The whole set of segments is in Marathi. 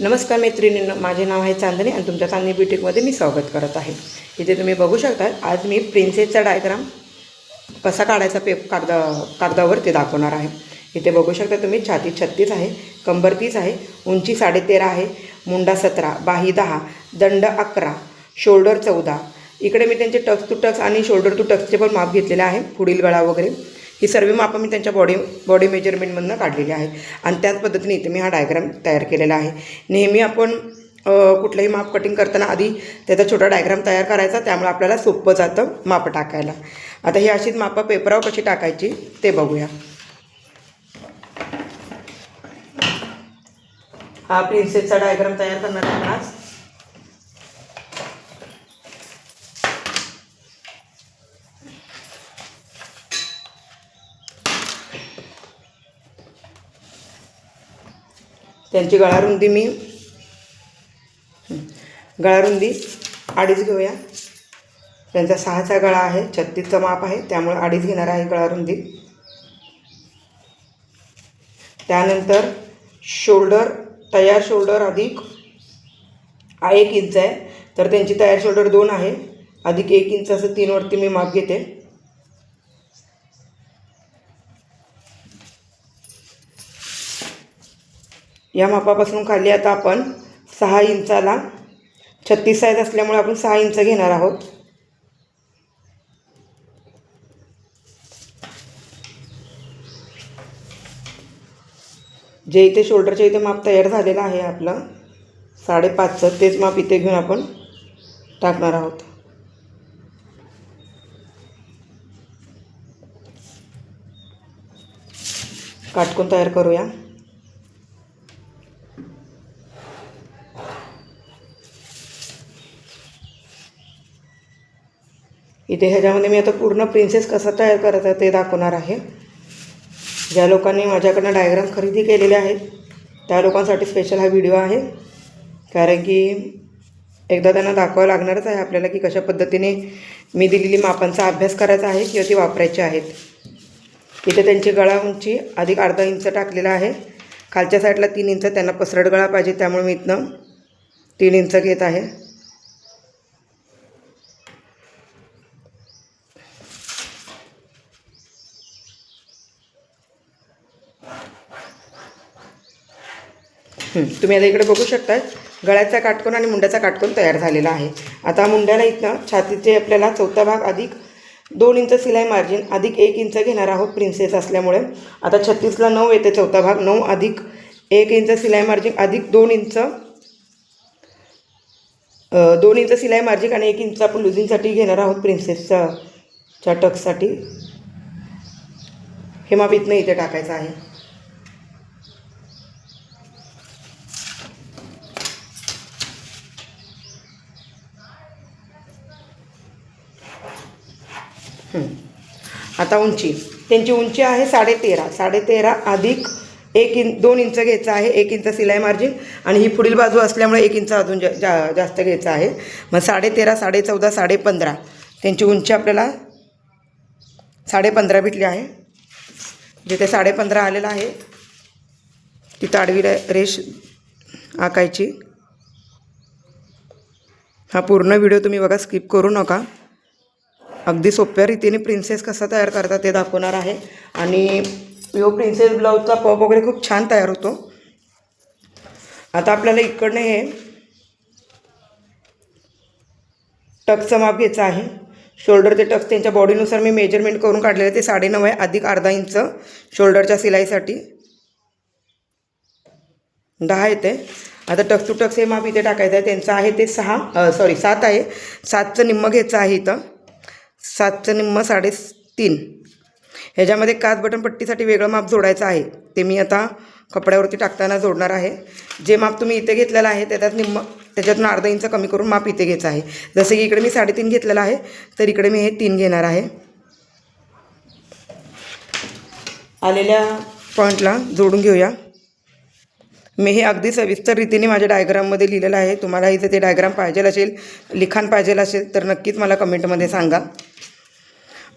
नमस्कार मैत्रिणींनो माझे नाव आहे चांदणी आणि तुमच्या चांदणी ब्युटिकमध्ये मी स्वागत करत आहे. इथे तुम्ही बघू शकता आज मी प्रिन्सेसचा डायग्राम कसा काढायचा पे कागदा कागदावर ते दाखवणार आहे. इथे बघू शकता तुम्ही छाती छत्तीस आहे कंबर तीस आहे उंची साडेतेरा आहे मुंडा सतरा बाही दहा दंड अकरा शोल्डर चौदा. इकडे मी त्यांचे टक्स टू टक्स आणि शोल्डर टू टक्सचे पण माप घेतलेले आहे पुढील गळा वगैरे. ही सर्व मापं मी त्यांच्या बॉडी बॉडी मेजरमेंटमधनं काढलेली आहे आणि त्याच पद्धतीने इथे मी हा डायग्राम तयार केलेला आहे. नेहमी आपण कुठलंही माप कटिंग करताना आधी त्याचा छोटा डायग्राम तयार करायचा त्यामुळे आपल्याला सोपं जातं मापं टाकायला. आता ही अशीच मापं पेपरावर कशी टाकायची ते बघूया. हा प्रिन्सेसचा डायग्राम तयार करणार आहे त्यांची गळारुंदी मी गळारुंदी अडीच घेऊया. त्यांचा सहाचा गळा आहे छत्तीसचा माप आहे त्यामुळे अडीच घेणार आहे गळारुंदी. त्यानंतर शोल्डर तयार शोल्डर अधिक हा एक इंच आहे. तर त्यांची तयार शोल्डर दोन आहे. अधिक एक इंच असं तीनवरती मी माप घेते. या मापापासून खाली आता आपण सहा इंचाला. छत्तीस साईज असल्यामुळे आपण सहा इंच घेणार आहोत. जे इथे शोल्डरच्या इथे माप तयार झालेलं आहे आपलं साडेपाचचं तेच माप इथे घेऊन आपण टाकणार आहोत. काटकोन तयार करूया. इथे ह्याच्यामध्ये मी आता पूर्ण प्रिन्सेस कसा तयार करायचा ते दाखवणार आहे. ज्या लोकांनी माझ्याकडनं डायग्राम खरेदी केलेले आहेत त्या लोकांसाठी स्पेशल हा व्हिडिओ आहे. कारण की एकदा त्यांना दाखवावं लागणारच आहे आपल्याला की कशा पद्धतीने मी दिलेली मापांचा अभ्यास करायचा आहे किंवा ती वापरायची आहेत. इथे त्यांची गळा उंची अधिक अर्धा इंच टाकलेला आहे. खालच्या साईडला तीन इंच त्यांना पसरट गळा पाहिजे त्यामुळे मी इथनं तीन इंच घेत आहे. तुम्ही आता इकडे बघू शकता गळ्याचा काटकोन आणि मुंड्याचा काटकोन तयार झालेला आहे. आता मुंड्याला इथनं छातीचे आपल्याला चौथा भाग अधिक दोन इंच सिलाई मार्जिन अधिक एक इंच घेणार आहोत प्रिन्सेस असल्यामुळे. आता छत्तीसला नऊ येते चौथा भाग. नऊ अधिक एक इंच सिलाई मार्जिन अधिक दोन इंच दोन इंच सिलाई मार्जिन आणि एक इंच आपण लुझिंगसाठी घेणार आहोत प्रिन्सेसच्या च्या टक्ससाठी हे माप इथनं इथे टाकायचं आहे. आता उंची. त्यांची उंची आहे साडेतेरा. साडेतेरा अधिक एक इंच दोन इंच घ्यायचं आहे. एक इंच सिलाई मार्जिन आणि ही पुढील बाजू असल्यामुळे एक इंच अजून जा जा जास्त घ्यायचं आहे. मग साडेतेरा साडे चौदा साडेपंधरा. त्यांची उंची आपल्याला साडेपंधरा भेटली आहे. जिथे साडेपंधरा आलेलं आहे तिथं आडवी रे- रेष आकायची हा पूर्ण व्हिडिओ तुम्ही बघा स्किप करू नका. अगदी सोप्या रीतीने प्रिन्सेस कसा तयार करतात ते दाखवणार आहे. आणि यो प्रिन्सेस ब्लाऊजचा पप वगैरे खूप छान तयार होतो. आता आपल्याला इकडनं हे टक्सचं माप घ्यायचं आहे. शोल्डर ते टक्स त्यांच्या बॉडीनुसार मी मेजरमेंट करून काढलेलं ते साडेनऊ आहे अधिक अर्धा इंच शोल्डरच्या सिलाईसाठी. दहा येते. आता टक्स टू टक्स हे माप इथे टाकायचं आहे. त्यांचं आहे ते सहा सॉरी सात आहे. सातचं निम्म घ्यायचं आहे इथं. सातचं निम्म साडेतीन. ह्याच्यामध्ये काच बटन पट्टीसाठी वेगळं माप जोडायचं आहे. ते मी आता कपड्यावरती टाकताना जोडणार आहे. जे माप तुम्ही इथे घेतलेलं आहे त्याच्यात निम्म त्याच्यातून अर्धा इंच कमी करून माप इथे घ्यायचं आहे. जसं की इकडे मी साडेतीन घेतलेलं आहे तर इकडे मी हे तीन घेणार आहे. आलेल्या पॉईंटला जोडून घेऊया. मी हे अगदी सविस्तर रीतीने माझ्या डायग्राममध्ये लिहिलेलं आहे. तुम्हाला इथे ते डायग्राम पाहिजेल असेल लिखाण पाहिजेल असेल तर नक्कीच मला कमेंटमध्ये सांगा.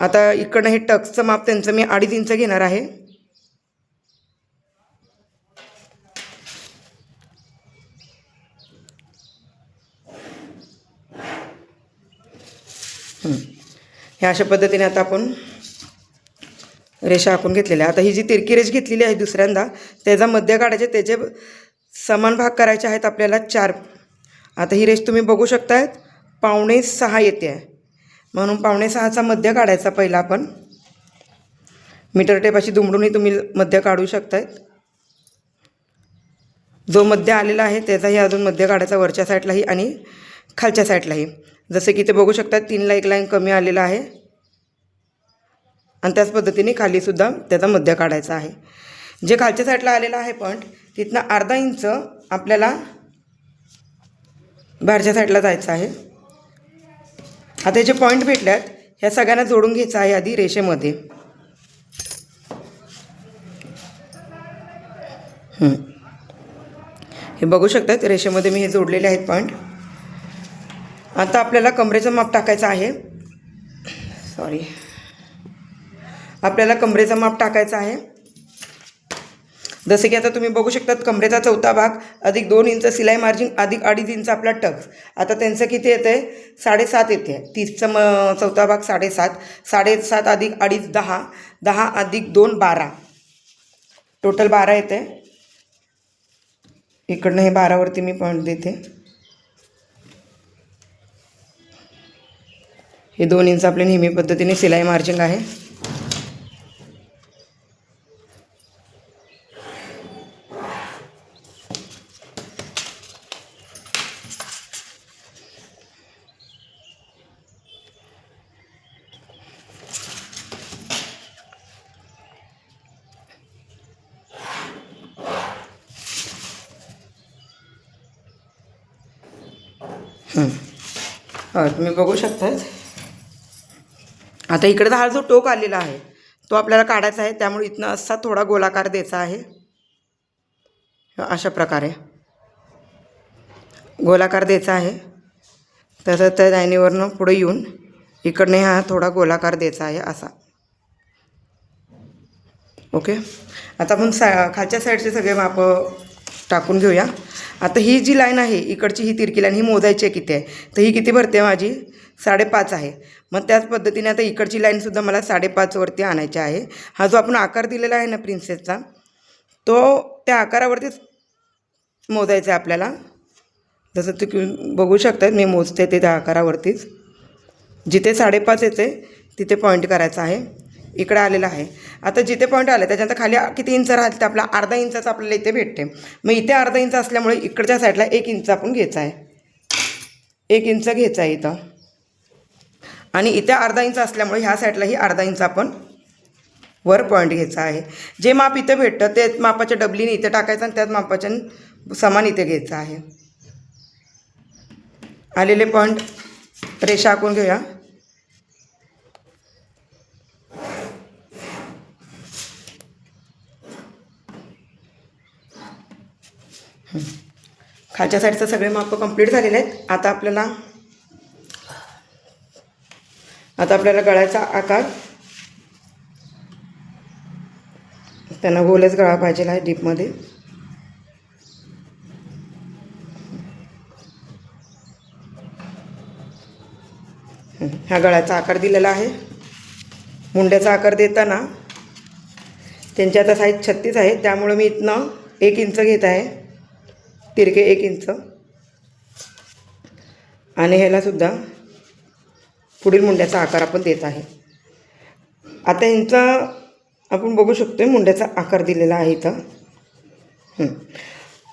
आता इकडनं हे टक्सचं माप त्यांचं मी अडीच इंच घेणार आहे. ह्या अशा पद्धतीने आता आपण रेषा आखून घेतलेल्या. आता ही जी तिरकी रेष घेतलेली आहे दुसऱ्यांदा त्याचा मध्य काढायचे त्याचे समान भाग करायचे आहेत आपल्याला चार. आता ही रेष तुम्ही बघू शकतायत पावणे सहा येते आहे. म्हणून पावणे सहाचा मध्य काढायचा पहिला आपण. मीटर टेपाशी दुमडूनही तुम्ही मध्य काढू शकतायत. जो मध्य आलेला आहे त्याचाही अजून मध्य काढायचा वरच्या साईडलाही आणि खालच्या साईडलाही जसे की ते बघू शकतात तीनला एक लाईन कमी आलेला आहे. आणि त्याच पद्धतीने खालीसुद्धा त्याचा मध्य काढायचा आहे. जे खालच्या साईडला आलेलं आहे पॉईंट तिथनं अर्धा इंच आपल्याला बाहेरच्या साईडला जायचं आहे. आता जे पॉईंट भेटल्यात ह्या सगळ्यांना जोडून घ्यायचं आहे आधी रेषेमध्ये. हे बघू शकतात रेषेमध्ये मी हे जोडलेले आहेत पॉईंट आता आपल्याला कमरेचं माप टाकायचं आहे. सॉरी आपल्याला कमरेचा माप टाकायचा आहे. जसे की आता तुम्ही बघू शकतात कमरेचा चौथा भाग अधिक दोन इंच सिलाई मार्जिन अधिक अडीच इंच आपला टक्स आता त्यांचं किती येतं आहे साडेसात येते तीसचं म चौथा भाग साडेसात. साडेसात अधिक अडीच दहा. दहा अधिक दोन बारा. टोटल बारा येते इकडनं हे बारावरती मी पॉईंट देते. हे दोन इंच आपले नेहमी पद्धतीने सिलाई मार्जिंग आहे. तुम्ही बघू शकतात आता इकडे हा जो टोक आलेला आहे तो आपल्याला काढायचा आहे. त्यामुळे इथनं असा थोडा गोलाकार द्यायचा आहे. अशा प्रकारे. गोलाकार द्यायचा आहे. तसं त्या लाईनीवरनं पुढे येऊन इकडनं हा थोडा गोलाकार द्यायचा आहे असा. ओके? आता आपण सा खालच्या साईडचे सगळे माप टाकून घेऊया. आता ही जी लाईन आहे इकडची ही तिरकी लाईन ही मोजायची आहे किती आहे? तर ही किती भरते माझी? साडेपाच आहे. मग त्याच पद्धतीने आता इकडची लाईनसुद्धा मला साडेपाचवरती आणायची आहे. हा जो आपण आकार दिलेला आहे ना प्रिन्सेसचा तो त्या आकारावरतीच मोजायचा आहे आपल्याला. जसं तुम्ही बघू शकतात मी मोजते ते त्या आकारावरतीच. जिथे साडेपाच येते तिथे पॉईंट करायचा आहे. इकडं आलेलं आहे. आता जिथे पॉईंट आले त्याच्यानंतर खाली किती इंच राहते आपला? अर्धा इंचाचा आपल्याला इथे भेटते. मग इथे अर्धा इंच असल्यामुळे इकडच्या साईडला एक इंच आपण घ्यायचा आहे. एक इंच घ्यायचा आहे इथं. आणि इथे अर्धा इंच असल्यामुळे ह्या साईडलाही अर्धा इंच आपण वर पॉईंट घ्यायचा आहे. जे माप इथे भेटतं ते मापाच्या डबलीने इथे टाकायचं आणि त्याच मापाच्या समान इथे घ्यायचं आहे. आलेले पॉईंट रेषा आखून घेऊया. खालच्या साईडचं सगळे माप कंप्लीट झालेले आहेत. आता आपल्याला आता आपल्याला गळ्याचा आकार त्यांना गोलच गळा पाहिजे आहे डीपमध्ये ह्या गळ्याचा आकार दिलेला आहे. मुंड्याचा आकार देताना त्यांची आता साईज छत्तीस आहे. त्यामुळे मी इथनं एक इंच घेत आहे. तिरके एक इंच. आणि ह्यालासुद्धा पुढील मुंड्याचा आकार आपण देत आहे. आता यांचा आपण बघू शकतो आहे मुंड्याचा आकार दिलेला आहे इथं.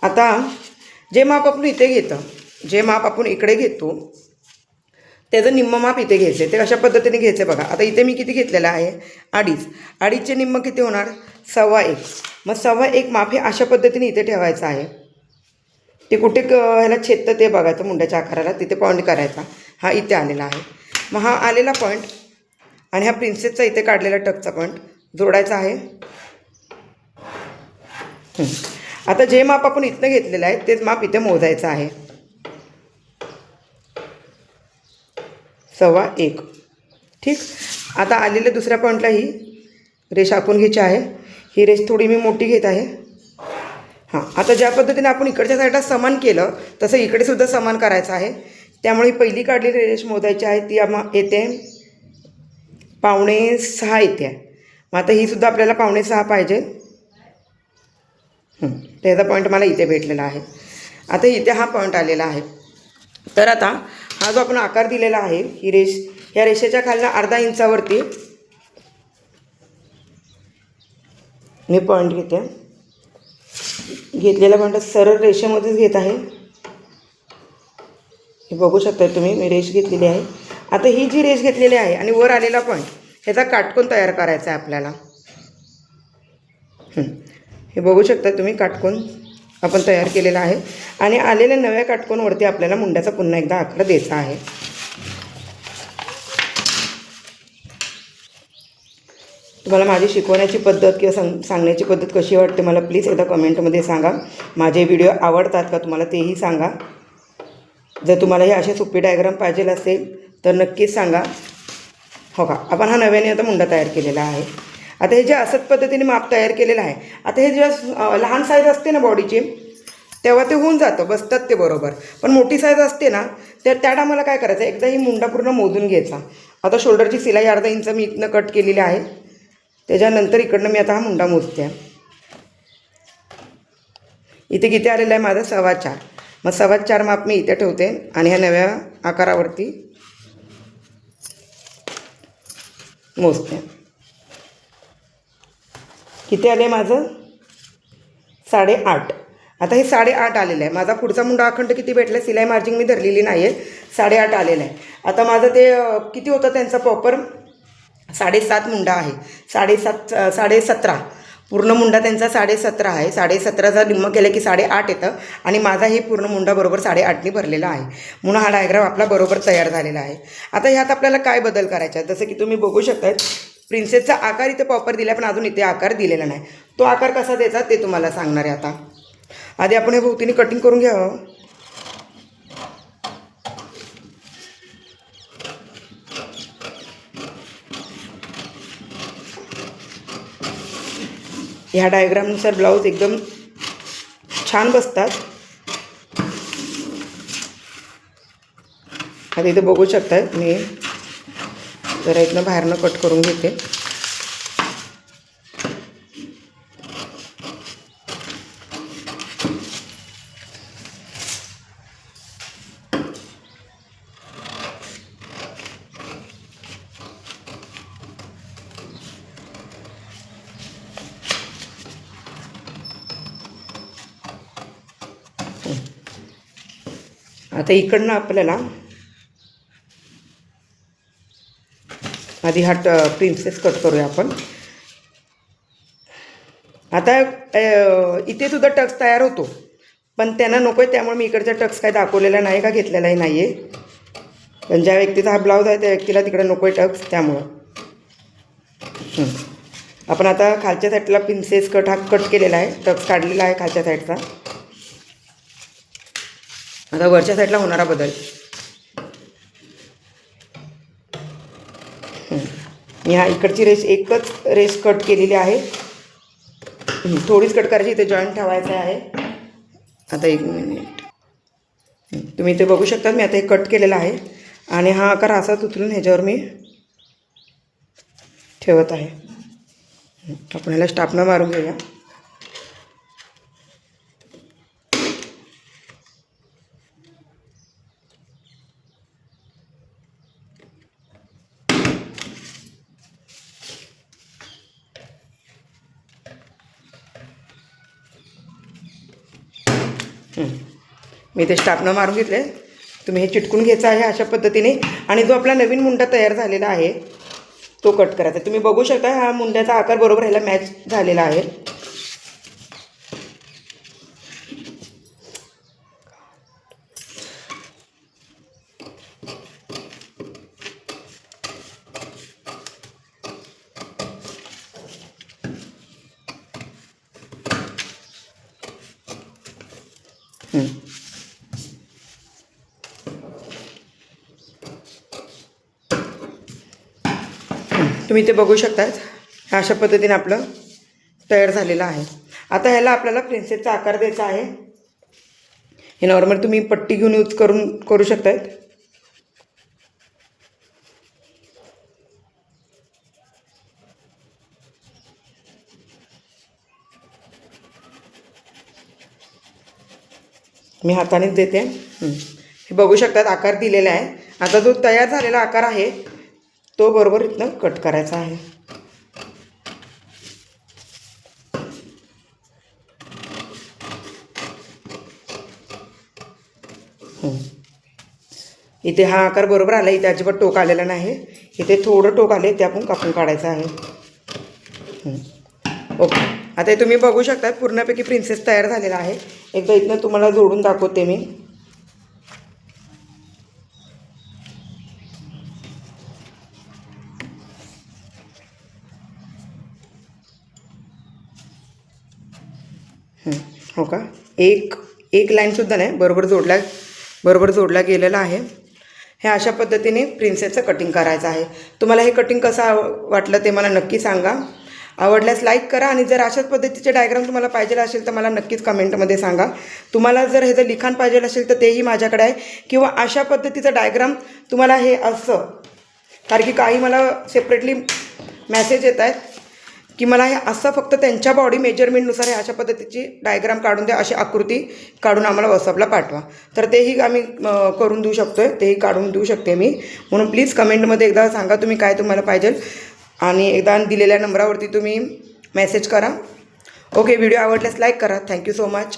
आता जे माप आपण इथे घेतं जे माप आपण इकडे घेतो त्याचं निम्म माप इथे घ्यायचं आहे. ते अशा पद्धतीने घ्यायचं आहे बघा. आता इथे मी किती घेतलेलं आहे? अडीच. अडीचचे निम्म किती होणार? सव्वा एक. मग सव्वा एक माप हे अशा पद्धतीने इथे ठेवायचं आहे. ते कुठे क ह्याला छेदतं ते बघायचं मुंड्याच्या आकाराला. तिथे पॉईंट करायचा. हा इथे आलेला आहे. मग हा आलेला पॉईंट आणि हा प्रिन्सेसचा इथे काढलेला टकचा पॉईंट जोडायचा आहे. आता जे माप आपण इथनं घेतलेलं आहे तेच माप इथे मोजायचं आहे. सव्वा एक. ठीक? आता आलेल्या दुसऱ्या पॉईंटलाही रेष आखून घ्यायची आहे. ही रेष थोडी मी मोठी घेत आहे. हां आता ज्या पद्धतीने आपण इकडच्या साईडला समान केलं तसं इकडे सुद्धा समान करायचं आहे. त्यामुळे पहिली काढलेली रेष मोजायची आहे ती आम्हा येते. पावणे सहा येते. आहे मग आता ही सुद्धा आपल्याला पावणे सहा पाहिजे. त्याचा पॉईंट मला इथे भेटलेला आहे. आता इथे हा पॉईंट आलेला आहे. तर आता हा जो आपण आकार दिलेला आहे ही रेष या रेषेच्या खालनं अर्धा इंचावरती मी पॉईंट घेते. घेतलेला पॉईंट सरळ रेषेमध्येच घेत आहे. हे बघू शकता तुम्ही मी रेष घेतलेली आहे. आता ही जी रेष घेतलेली आहे आणि वर आलेला पॉईंट ह्याचा काटकोन तयार करायचा आहे आपल्याला. हे. बघू शकता तुम्ही काटकोन आपण तयार केलेला आहे. आणि आलेल्या नव्या काटकोनवरती आपल्याला मुंड्याचा पुन्हा एकदा आकार द्यायचा आहे. तुम्हाला माझी शिकवण्याची पद्धत किंवा सांग सांगण्याची पद्धत कशी वाटते मला प्लीज एकदा कमेंटमध्ये सांगा. माझे व्हिडिओ आवडतात का तुम्हाला तेही सांगा. जर तुम्हाला हे असे सोपे डायग्राम पाहिजे असेल तर नक्कीच सांगा. हो का? आपण हा नव्याने आता मुंडा तयार केलेला आहे. आता हे जे असत पद्धतीने माप तयार केलेलं आहे आता हे जेव्हा लहान साईज असते ना बॉडीची तेव्हा ते होऊन जातं बसतात ते बरोबर. पण मोठी साईज असते ना तर त्या टायमाला काय करायचं? एकदा ही मुंडा पूर्ण मोजून घ्यायचा. आता शोल्डरची सिलाई अर्धा इंच मी इथनं कट केलेली आहे. त्याच्यानंतर इकडनं मी आता हा मुंडा मोजते. आहे. इथे किती आलेला आहे माझा सव्वा चार. मग सव्वा चार माप मी इथे ठेवते आणि ह्या नव्या आकारावरती मोजते. किती आले माझं? साडेआठ. आता हे साडेआठ आलेलं आहे. माझा पुढचा मुंडा अखंड किती भेटला सिलाई मार्जिंग मी धरलेली नाही आहे साडेआठ आलेलं आहे. आता माझं ते किती होतं त्यांचा प्रॉपर? साडेसात मुंडा आहे. साडेसात अं, साडेसतरा. पूर्ण मुंडा त्यांचा साडेसतरा आहे. साडेसतराचा निम्म केलं की साडेआठ येतं आणि माझा हे पूर्ण मुंडा बरोबर साडेआठने भरलेला आहे. म्हणून हा डायग्राम आपला बरोबर तयार झालेला आहे. आता ह्यात आपल्याला काय बदल करायचा आहे? जसं की तुम्ही बघू शकताय प्रिन्सेसचा आकार इथे प्रॉपर दिला पण अजून इथे आकार दिलेला नाही. तो आकार कसा द्यायचा ते तुम्हाला सांगणार आहे आता. आधी आपण हे भोवतीने कटिंग करून घ्यावं. ह्या डायग्रामनुसार ब्लाऊज एकदम छान बसतात. आता इथे बघू शकतात मी. जरा इथनं बाहेरनं कट करून घेते. आता इकडनं आपल्याला आधी हा ट प्रिन्सेस कट करूया आपण. आता इथे सुद्धा टक्स तयार होतो. पण त्यांना नको आहे त्यामुळे मी इकडचा टक्स काय दाखवलेला नाही का घेतलेलाही नाही आहे पण ज्या व्यक्तीचा हा ब्लाऊज आहे त्या व्यक्तीला तिकडे नको आहे टक्स त्यामुळं. आपण आता खालच्या साईडला प्रिन्सेस कट हा कट केलेला आहे टक्स काढलेला आहे खालच्या साईडचा आता वरच्या साईडला होणारा बदल. मी हा इकडची रेस एकच रेस कट केलेली आहे. थोडीच कट करायची इथे जॉईंट ठेवायचं आहे. आता एक मिनिट तुम्ही इथे बघू शकता मी आता हे कट केलेलं आहे. आणि हा आकार असाच उचलून ह्याच्यावर मी ठेवत आहे. आपल्याला आपण ह्याला स्टापनं मारून घेऊया. मी ते स्टापनं मारून घेतले तुम्ही हे चिटकून घ्यायचं आहे अशा पद्धतीने. आणि जो आपला नवीन मुंडा तयार झालेला आहे तो कट करायचा. तुम्ही बघू शकता हा मुंड्याचा आकार बरोबर ह्याला मॅच झालेला आहे. तुम्ही ते बघू शकतात. अशा पद्धतीने आपलं तयार झालेलं आहे. आता ह्याला आपल्याला प्रिन्सेसचा आकार द्यायचा आहे. हे नॉर्मल तुम्ही पट्टी घेऊन यूज करून करू शकतात मी हातानेच देते. हे बघू शकतात आकार दिलेला आहे. आता जो तयार झालेला आकार आहे तो बरोबर इथनं कट करायचा आहे. इथे हा आकार बरोबर आला इथे अजिबात टोक आलेला नाही. इथे थोडं टोक आले ते आपण कापून काढायचं आहे. ओके. आता हे तुम्ही बघू शकता पूर्णपैकी प्रिन्सेस तयार झालेला आहे. एकदा इथनं तुम्हाला जोडून दाखवते मी. हो का? एक एक लाईनसुद्धा नाही. बरोबर जोडला बरोबर जोडला गेलेला आहे. हे अशा पद्धतीने प्रिन्सेसचं कटिंग करायचं आहे. तुम्हाला हे कटिंग कसं वाटलं ते मला नक्की सांगा. आवडल्यास लाईक करा आणि जर अशाच पद्धतीचे डायग्राम तुम्हाला पाहिजे असेल तर मला नक्कीच कमेंटमध्ये सांगा. तुम्हाला जर हे जर लिखाण पाहिजे असेल तर तेही माझ्याकडे आहे. किंवा अशा पद्धतीचं डायग्राम तुम्हाला हे असं कारण की काही मला सेपरेटली मेसेज येत आहेत. की मला हे असं फक्त त्यांच्या बॉडी मेजरमेंटनुसार हे अशा पद्धतीची डायग्राम काढून द्या अशी आकृती काढून आम्हाला व्हॉट्सअपला पाठवा. तर तेही आम्ही करून देऊ शकतो आहे तेही काढून देऊ शकते मी. म्हणून प्लीज कमेंटमध्ये एकदा सांगा तुम्ही काय तुम्हाला पाहिजे. आणि एकदा दिलेल्या नंबरावरती तुम्ही मेसेज करा. ओके व्हिडिओ आवडल्यास लाईक करा. Thank you so much